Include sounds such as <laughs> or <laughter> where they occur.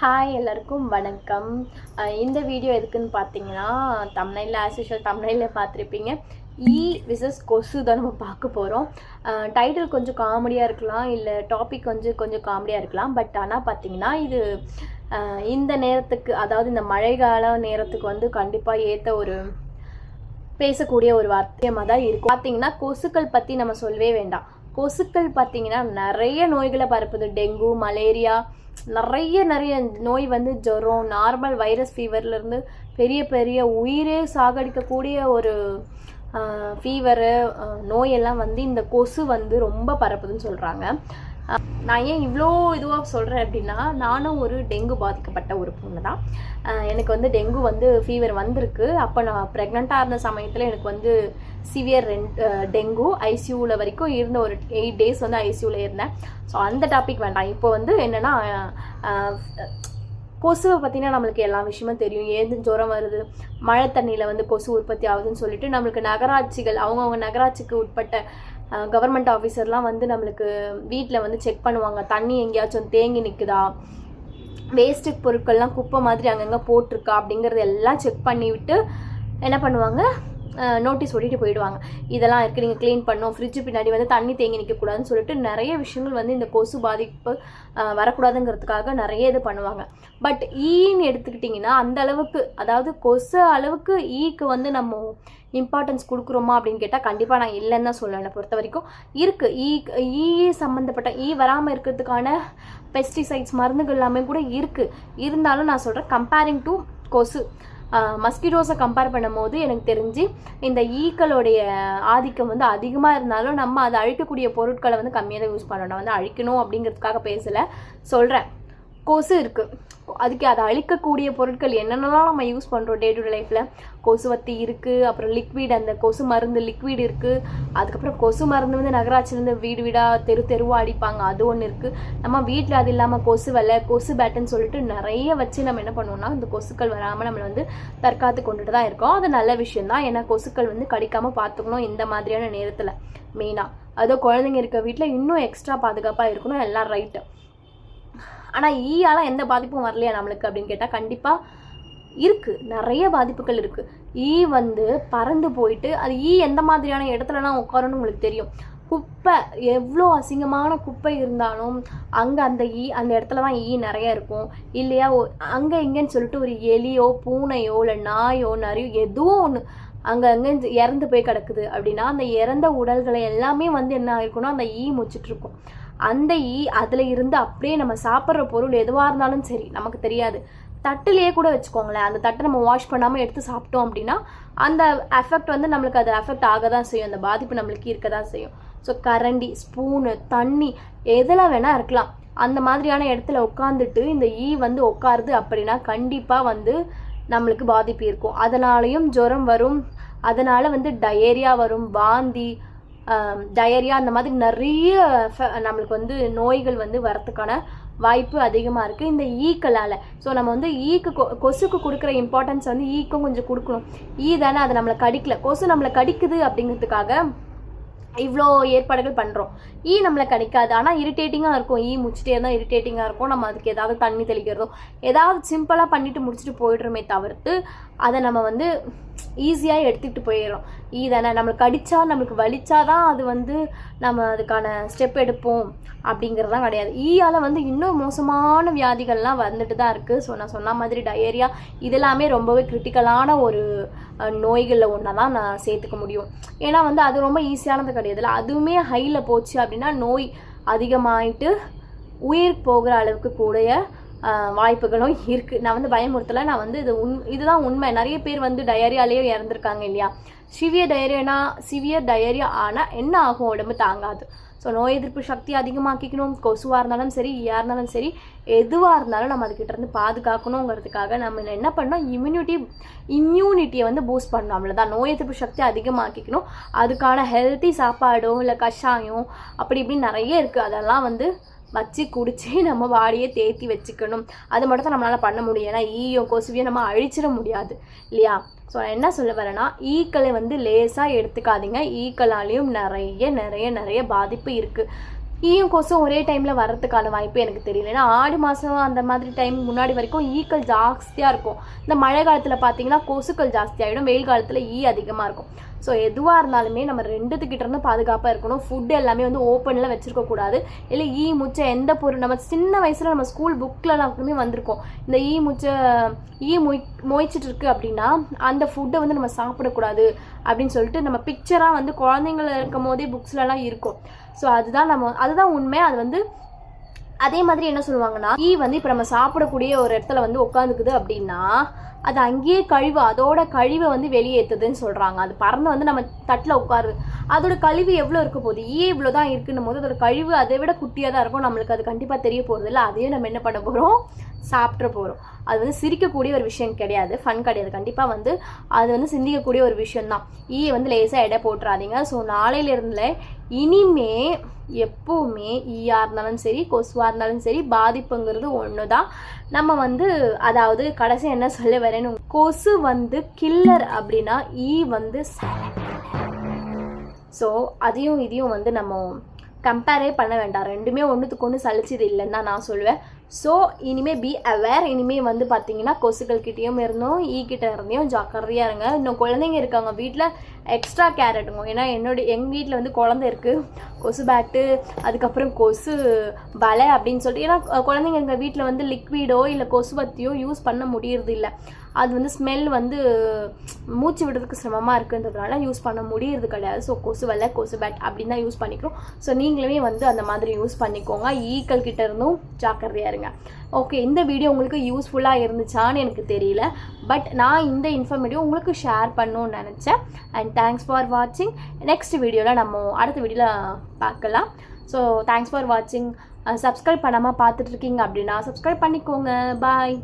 Hi எல்லாருக்கும் வணக்கம். இந்த வீடியோ எதுக்குன்னு பார்த்தீங்கன்னா தமிழில் ஆஸ் யூஷுவல் தமிழில் பார்த்துருப்பீங்க ஈ e விசஸ் கொசு தான் நம்ம பார்க்க போகிறோம் டைட்டில் கொஞ்சம் காமெடியாக இருக்கலாம் இல்லை டாபிக் கொஞ்சம் கொஞ்சம் காமெடியாக இருக்கலாம். பட் ஆனால் பார்த்தீங்கன்னா இது இந்த நேரத்துக்கு அதாவது இந்த மழைக்கால நேரத்துக்கு வந்து கண்டிப்பாக ஏற்ற ஒரு பேசக்கூடிய ஒரு வார்த்தையமாக தான் இருக்கும். பார்த்தீங்கன்னா கொசுக்கள் பற்றி நம்ம சொல்லவே வேண்டாம். கொசுக்கள் பார்த்தீங்கன்னா நிறைய நோய்களை பரப்புது. டெங்கு மலேரியா நிறைய நிறைய நோய் வந்து ஜுரம் நார்மல் வைரஸ் ஃபீவர்லேருந்து பெரிய பெரிய உயிரே சாகடிக்கக்கூடிய ஒரு ஃபீவரு நோயெல்லாம் வந்து இந்த கொசு வந்து ரொம்ப பரப்புதுன்னு சொல்கிறாங்க நான் ஏன் இவ்வளோ இதுவாக சொல்கிறேன் அப்படின்னா நானும் ஒரு டெங்கு பாதிக்கப்பட்ட ஒரு பொண்ணு தான். எனக்கு வந்து டெங்கு வந்து ஃபீவர் வந்திருக்கு. அப்போ நான் ப்ரெக்னெண்ட்டாக இருந்த சமயத்தில் எனக்கு வந்து சிவியர் ரெண்ட் டெங்கு. ஐசியூவில் வரைக்கும் இருந்த ஒரு எயிட் டேஸ் வந்து ஐசியூவில் இருந்தேன். ஸோ அந்த டாபிக் வேண்டாம். இப்போ வந்து என்னென்னா கொசுவை பற்றினா நம்மளுக்கு எல்லா விஷயமும் தெரியும். ஏது ஜுரம் வருது மழை தண்ணியில் வந்து கொசு உற்பத்தி ஆகுதுன்னு சொல்லிட்டு நம்மளுக்கு நகராட்சிகள் அவங்கவுங்க நகராட்சிக்கு உட்பட்ட கவர்மெண்ட் ஆஃபீஸர்லாம் வந்து நம்மளுக்கு வீட்டில் வந்து செக் பண்ணுவாங்க. தண்ணி எங்கேயாச்சும் தேங்கி நிற்குதா வேஸ்ட்டு பொருட்கள்லாம் குப்பை மாதிரி அங்கங்கே போட்டிருக்கா? அப்படிங்கிறது எல்லாம் செக் பண்ணிவிட்டு என்ன பண்ணுவாங்க? நோட்டீஸ் ஓட்டிட்டு போயிடுவாங்க. இதெல்லாம் இருக்குது நீங்கள் க்ளீன் பண்ணணும் ஃப்ரிட்ஜு பின்னாடி வந்து தண்ணி தேங்கி நிற்கக்கூடாதுன்னு சொல்லிட்டு நிறைய விஷயங்கள் வந்து இந்த கொசு பாதிப்பு வரக்கூடாதுங்கிறதுக்காக நிறைய இது பண்ணுவாங்க. பட் ஈன்னு எடுத்துக்கிட்டிங்கன்னா அந்த அளவுக்கு அதாவது கொசு அளவுக்கு ஈக்கு வந்து நம்ம இம்பார்ட்டன்ஸ் கொடுக்குறோமா அப்படின்னு கேட்டால் கண்டிப்பாக நான் இல்லைன்னு தான் சொல்லுவேன். என்னை பொறுத்த வரைக்கும் இருக்குது ஈ e, ஈ e சம்மந்தப்பட்ட ஈ e வராமல் இருக்கிறதுக்கான பெஸ்டிசைட்ஸ் மருந்துகள் எல்லாமே கூட இருக்குது இருந்தாலும் நான் சொல்கிறேன் கம்பேரிங் டு கொசு. மஸ்கிட்டோஸை கம்பேர் பண்ணும்போது எனக்கு தெரிஞ்சு இந்த ஈக்களுடைய ஆதிக்கம் வந்து அதிகமாக இருந்தாலும் நம்ம அதை அழிக்கக்கூடிய பொருட்களை வந்து கம்மியாக தான் யூஸ் பண்ணணும் வந்து அழிக்கணும் அப்படிங்கிறதுக்காக பேசலை. சொல்கிறேன் கொசு இருக்குது அதுக்கு அதை அழிக்கக்கூடிய பொருட்கள் என்னென்னலாம் நம்ம யூஸ் பண்ணுறோம் டே டு டே லைஃப்பில் கொசுவத்தி இருக்குது அப்புறம் லிக்விட் அந்த கொசு மருந்து லிக்விட் இருக்குது அதுக்கப்புறம் கொசு மருந்து வந்து நகராட்சியிலேருந்து வீடு வீடாக தெரு தெருவாக அடிப்பாங்க. அது ஒன்று இருக்குது நம்ம வீட்டில் அது இல்லாமல் கொசு வலை கொசு பேட்டுன்னு சொல்லிட்டு நிறைய வச்சு நம்ம என்ன பண்ணுவோம்னா இந்த கொசுக்கள் வராமல் நம்மளை வந்து தற்காத்து கொண்டுட்டு தான் இருக்கோம். அது நல்ல விஷயம் தான். ஏன்னா கொசுக்கள் வந்து கடிக்காமல் பார்த்துக்கணும் இந்த மாதிரியான நேரத்தில் மெயினாக அதோ குழந்தைங்க இருக்க வீட்டில் இன்னும் எக்ஸ்ட்ரா பாதுகாப்பாக இருக்கணும். எல்லாம் ரைட்டு ஆனால் ஈயால் எந்த பாதிப்பும் வரலையா நம்மளுக்கு அப்படின்னு கேட்டால் கண்டிப்பாக இருக்குது நிறைய பாதிப்புகள் இருக்குது ஈ வந்து பறந்து போயிட்டு அது ஈ எந்த மாதிரியான இடத்துலலாம் உட்காருன்னு உங்களுக்கு தெரியும். குப்பை எவ்வளோ அசிங்கமான குப்பை இருந்தாலும் அங்கே அந்த ஈ அந்த இடத்துல தான் ஈ நிறைய இருக்கும். இல்லையா அங்கே இங்கேன்னு சொல்லிட்டு ஒரு எலியோ பூனையோ இல்லை நாயோ நிறைய எதுவும் ஒன்று அங்கே அங்கே இறந்து போய் கிடக்குது அப்படின்னா அந்த இறந்த உடல்களை எல்லாமே வந்து என்ன ஆகிருக்குன்னா அந்த ஈ முச்சிட்ருக்கும் அந்த ஈ அதில் இருந்து அப்படியே நம்ம சாப்பிட்ற பொருள் எதுவாக இருந்தாலும் சரி நமக்கு தெரியாது. தட்டுலேயே கூட வச்சுக்கோங்களேன். அந்த தட்டை நம்ம வாஷ் பண்ணாமல் எடுத்து சாப்பிட்டோம் அப்படின்னா அந்த எஃபெக்ட் வந்து நம்மளுக்கு அது எஃபெக்ட் ஆக தான் செய்யும். அந்த பாதிப்பு நம்மளுக்கு இருக்க தான் செய்யும். ஸோ கரண்டி ஸ்பூனு தண்ணி எதில் வேணால் இருக்கலாம். அந்த மாதிரியான இடத்துல உட்காந்துட்டு இந்த ஈ வந்து உட்காருது அப்படின்னா கண்டிப்பாக வந்து நம்மளுக்கு பாதிப்பு இருக்கும். அதனாலையும் ஜுரம் வரும். அதனால் வந்து டயேரியா வரும். வாந்தி டயரியா அந்த மாதிரி நிறைய ஃப- நம்மளுக்கு வந்து நோய்கள் வந்து வரத்துக்கான வாய்ப்பு அதிகமாக இருக்குது இந்த ஈக்களால். ஸோ நம்ம வந்து ஈக்கு கொ கொசுக்கு கொடுக்குற இம்பார்ட்டன்ஸ் வந்து ஈக்கும் கொஞ்சம் கொடுக்கணும். ஈ தானே அது நம்மளை கடிக்கல. கொசு நம்மளை கடிக்குது அப்படிங்கிறதுக்காக இவ்வளோ ஏற்பாடுகள் பண்ணுறோம் ஈ நம்மளை கிடைக்காது. ஆனால் இரிட்டேட்டிங்காக இருக்கும். ஈ முடிச்சிட்டே இருந்தால் இரிட்டேட்டிங்காக இருக்கும். நம்ம அதுக்கு ஏதாவது தண்ணி தெளிக்கிறதோ ஏதாவது சிம்பிளாக பண்ணிவிட்டு முடிச்சுட்டு போயிடுறோமே தவிர்த்து அதை நம்ம வந்து ஈஸியாக எடுத்துக்கிட்டு போயிடுறோம். ஈ தானே. நம்மளுக்கு கடிச்சா நம்மளுக்கு வலிச்சா தான் அது வந்து நம்ம அதுக்கான ஸ்டெப் எடுப்போம். அப்படிங்கிறதுலாம் கிடையாது. ஈயால் வந்து இன்னும் மோசமான வியாதிகள்லாம் வந்துட்டு தான் இருக்குது ஸோ நான் சொன்ன மாதிரி டயேரியா இதெல்லாமே ரொம்பவே கிரிட்டிக்கலான ஒரு நோய்களில் ஒன்றா தான் நான் சேர்த்துக்க முடியும். ஏன்னா வந்து அது ரொம்ப ஈஸியானது கிடையாதுல்ல அதுவுமே ஹையில் போச்சு அப்படின்னா நோய் அதிகமாயிட்டு உயிர் போகிற அளவுக்கு கூடிய வாய்ப்புகளும் இருக்குது நான் வந்து பயமுறுத்தலை. நான் வந்து இது உண் இதுதான் உண்மை. நிறைய பேர் வந்து டயரியாலேயே இறந்துருக்காங்க இல்லையா? சிவியர் டயரியானா சிவியர் டயரியா ஆனால் என்ன ஆகும்? உடம்பு தாங்காது. ஸோ நோய் எதிர்ப்பு சக்தி அதிகமாக்கிக்கணும். கொசுவாக இருந்தாலும் சரி ஈயா இருந்தாலும் சரி எதுவாக இருந்தாலும் நம்ம அதுக்கிட்டேருந்து பாதுகாக்கணுங்கிறதுக்காக நம்ம என்ன பண்ணோம் இம்யூனிட்டி இம்யூனிட்டியை வந்து பூஸ்ட் பண்ணணும். அவ்வளோதான் நோய் எதிர்ப்பு சக்தி அதிகமாக்கிக்கணும். அதுக்கான ஹெல்த்தி சாப்பாடோ இல்லை கஷாயம் அப்படி இப்படின்னு நிறைய இருக்குது அதெல்லாம் வந்து வச்சு குடிச்சு <laughs> நம்ம பாடியை தேத்தி வச்சுக்கணும். அது மட்டும் தான் நம்மளால் பண்ண முடியும். ஏன்னா ஈயும் கொசுவையும் நம்ம அழிச்சிட முடியாது. இல்லையா? ஸோ நான் என்ன சொல்ல வரேன்னா ஈக்களை வந்து லேசாக எடுத்துக்காதீங்க. ஈக்களாலேயும் நிறைய நிறைய நிறைய பாதிப்பு இருக்குது ஈயும் கொசும் ஒரே டைமில் வர்றதுக்கான வாய்ப்பு எனக்கு தெரியல. ஏன்னா ஆடி மாதம் அந்த மாதிரி டைம் முன்னாடி வரைக்கும் ஈக்கள் ஜாஸ்தியாக இருக்கும். இந்த மழை காலத்தில் பார்த்தீங்கன்னா கொசுக்கள் ஜாஸ்தியாகிடும் வெயில் காலத்தில் ஈ அதிகமாக இருக்கும். ஸோ எதுவாக இருந்தாலுமே நம்ம ரெண்டுத்துக்கிட்ட இருந்து பாதுகாப்பாக இருக்கணும். ஃபுட் எல்லாமே வந்து ஓப்பனில் வச்சுருக்கக்கூடாது இல்லை ஈ முச்சை எந்த பொருள் நம்ம சின்ன வயசில் நம்ம ஸ்கூல் புக்கிலலாமே வந்திருக்கோம். இந்த ஈ முச்சை ஈ மொய் மொய்ச்சிட்டு இருக்கு அப்படின்னா அந்த ஃபுட்டை வந்து நம்ம சாப்பிடக்கூடாது அப்படின்னு சொல்லிட்டு நம்ம பிக்சராக வந்து குழந்தைங்கள இருக்கும் போதே புக்ஸ்லலாம் இருக்கும். ஸோ அதுதான் நம்ம அதுதான் உண்மை. அது வந்து அதே மாதிரி என்ன சொல்லுவாங்கன்னா ஈ வந்து இப்போ நம்ம சாப்பிடக்கூடிய ஒரு இடத்துல வந்து உட்காந்துக்குது அப்படின்னா அது அங்கேயே கழிவு அதோட கழிவை வந்து வெளியேற்றுதுன்னு சொல்கிறாங்க அது பறந்து வந்து நம்ம தட்டில் உட்காரு. அதோட கழிவு எவ்வளோ இருக்க போகுது? ஈ இவ்வளோ தான் இருக்குன்னும் போது அதோட கழிவு அதை விட குட்டியாக தான் இருக்கும். நம்மளுக்கு அது கண்டிப்பாக தெரிய போகிறது இல்லை. அதையும் நம்ம என்ன பண்ண போகிறோம் சாப்பிட்ற போகிறோம் அது வந்து சிரிக்கக்கூடிய ஒரு விஷயம் கிடையாது. ஃபன் கிடையாது. கண்டிப்பாக வந்து அது வந்து சிந்திக்கக்கூடிய ஒரு விஷயம்தான். ஈயை வந்து லேசாக எடை போட்டுறாதீங்க. ஸோ நாளையிலேருந்து இனிமே எப்போவுமே ஈயாக இருந்தாலும் சரி கொசுவாக இருந்தாலும் சரி பாதிப்புங்கிறது ஒன்று தான் நம்ம வந்து அதாவது கடைசி என்ன சொல்ல வரேன்னு கொசு வந்து கில்லர் அப்படின்னா ஈ வந்து ஸோ அதையும் இதையும் வந்து நம்ம கம்பேரே பண்ண வேண்டாம். ரெண்டுமே ஒன்றுத்துக்கு ஒன்று சலிச்சது இல்லைன்னு தான் நான் சொல்லுவேன் ஸோ இனிமேல் பி அவேர் இனிமே வந்து பார்த்தீங்கன்னா கொசுக்கள் கிட்டேயும் இருந்தோம் ஈ கிட்ட இருந்தையும் ஜாக்கிரதையாக இருங்க. இன்னும் குழந்தைங்க இருக்காங்க வீட்டில் எக்ஸ்ட்ரா கேர் எடுங்க ஏன்னா என்னோட எங்கள் வீட்டில் வந்து குழந்தை இருக்குது கொசு பேட்டு அதுக்கப்புறம் கொசு வலை அப்படின்னு சொல்லிட்டு. ஏன்னா குழந்தைங்க எங்கள் வீட்டில் வந்து லிக்விடோ இல்லை கொசு கொசுவத்தியோ யூஸ் பண்ண முடியறது இல்லை. அது வந்து ஸ்மெல் வந்து மூச்சு விடுறதுக்கு சிரமமாக இருக்குன்றதுனால யூஸ் பண்ண முடியறது கிடையாது. ஸோ கொசு வலை கொசு பேட் அப்படின்னு தான் யூஸ் பண்ணிக்கிறோம். ஸோ நீங்களுமே வந்து அந்த மாதிரி யூஸ் பண்ணிக்கோங்க. ஈக்கள் கிட்ட இருந்தும் ஜாக்கிரதையா இருங்க. ஓகே இந்த வீடியோ உங்களுக்கு யூஸ்ஃபுல்லாக இருந்துச்சான்னு எனக்கு தெரியல. பட் நான் இந்த இன்ஃபர்மேட்டிவ் உங்களுக்கு ஷேர் பண்ணணும்னு நினச்சேன். அண்ட் தேங்க்ஸ் ஃபார் வாட்சிங் நெக்ஸ்ட் வீடியோவில் நம்ம அடுத்த வீடியோவில் பார்க்கலாம். ஸோ தேங்க்ஸ் ஃபார் வாட்சிங் சப்ஸ்கிரைப் பண்ணாமல் பார்த்துட்ருக்கீங்க அப்படின்னா சப்ஸ்கிரைப் பண்ணிக்கோங்க. பாய்